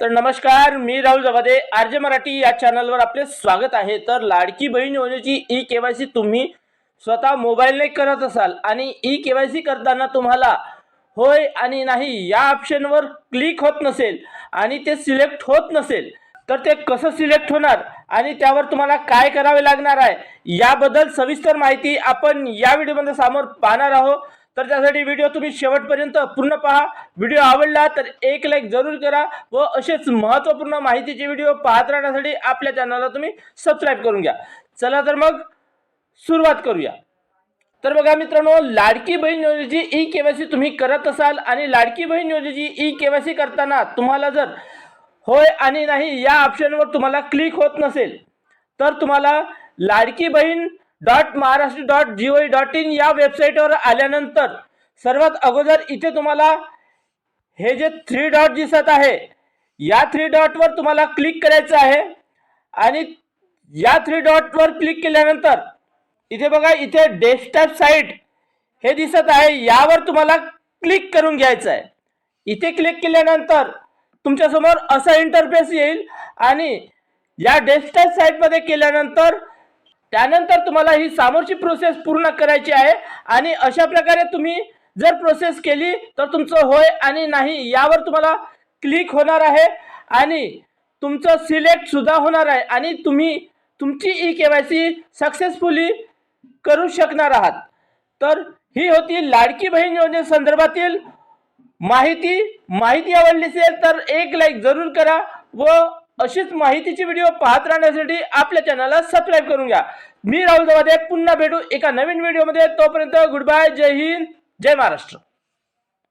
तर नमस्कार मी Rahul जगादे. R J Marathi या चॅनलवर आपले स्वागत आहे. तर लाडकी बहीण योजनेची ई के वाय सी तुम्ही स्वतः मोबाईलने करत असाल आणि ई के वाय सी करताना तुम्हाला होय आणि नाही या ऑप्शनवर क्लिक होत नसेल आणि ते सिलेक्ट होत नसेल तर ते कसं सिलेक्ट होणार आणि त्यावर तुम्हाला काय करावे लागणार आहे याबद्दल सविस्तर माहिती आपण या व्हिडिओमध्ये समोर पाहणार आहोत. तर त्यासाठी व्हिडिओ तुम्ही शेवटपर्यंत पूर्ण पहा. व्हिडिओ आवडला तर एक लाईक जरूर करा व असेच महत्त्वपूर्ण माहितीचे व्हिडिओ पाहत राहण्यासाठी आपल्या चॅनलला तुम्ही सबस्क्राईब करून घ्या. चला तर मग सुरुवात करूया. तर बघा मित्रांनो लाडकी बहीण योजनेची ई के वाय सी तुम्ही करत असाल आणि लाडकी बहीण योजनेची ई के वाय सी करताना तुम्हाला जर होय आणि नाही या ऑप्शनवर तुम्हाला क्लिक होत नसेल तर तुम्हाला Ladki Bahin dot Maharashtra dot G O dot in या वेबसाईटवर आल्यानंतर सर्वात अगोदर इथे तुम्हाला हे जे थ्री डॉट दिसत आहे या थ्री डॉटवर तुम्हाला क्लिक करायचं आहे आणि या थ्री डॉटवर क्लिक केल्यानंतर इथे बघा इथे डेस्कटॉप साईट हे दिसत आहे यावर तुम्हाला क्लिक करून घ्यायचं आहे. इथे क्लिक केल्यानंतर तुमच्यासमोर असा इंटरफेस येईल आणि या डेस्कटॉप साईटमध्ये केल्यानंतर त्यानंतर तुम्हाला ही समोरची प्रोसेस पूर्ण करायची आहे. आणि अशा प्रकारे तुम्ही जर प्रोसेस केली तर तुमचं होय आणि नाही यावर तुम्हाला क्लिक होणार आहे. आणि तुमचं सिलेक्ट सुद्धा होणार आहे. आणि तुम्ही तुमची E K Y C successfully करू शकणार आहात. तर ही होती लाडकी बहीण योजनेसंदर्भातील माहिती. माहिती आवडली असेल तर एक लाईक जरूर करा व अशीच माहितीची व्हिडिओ पाहत राहण्यासाठी आपल्या चॅनलला सबस्क्राईब करून घ्या. मी राहुल दवादे पुन्हा भेटू एका नवीन व्हिडिओमध्ये तोपर्यंत गुड बाय जय हिंद जय महाराष्ट्र.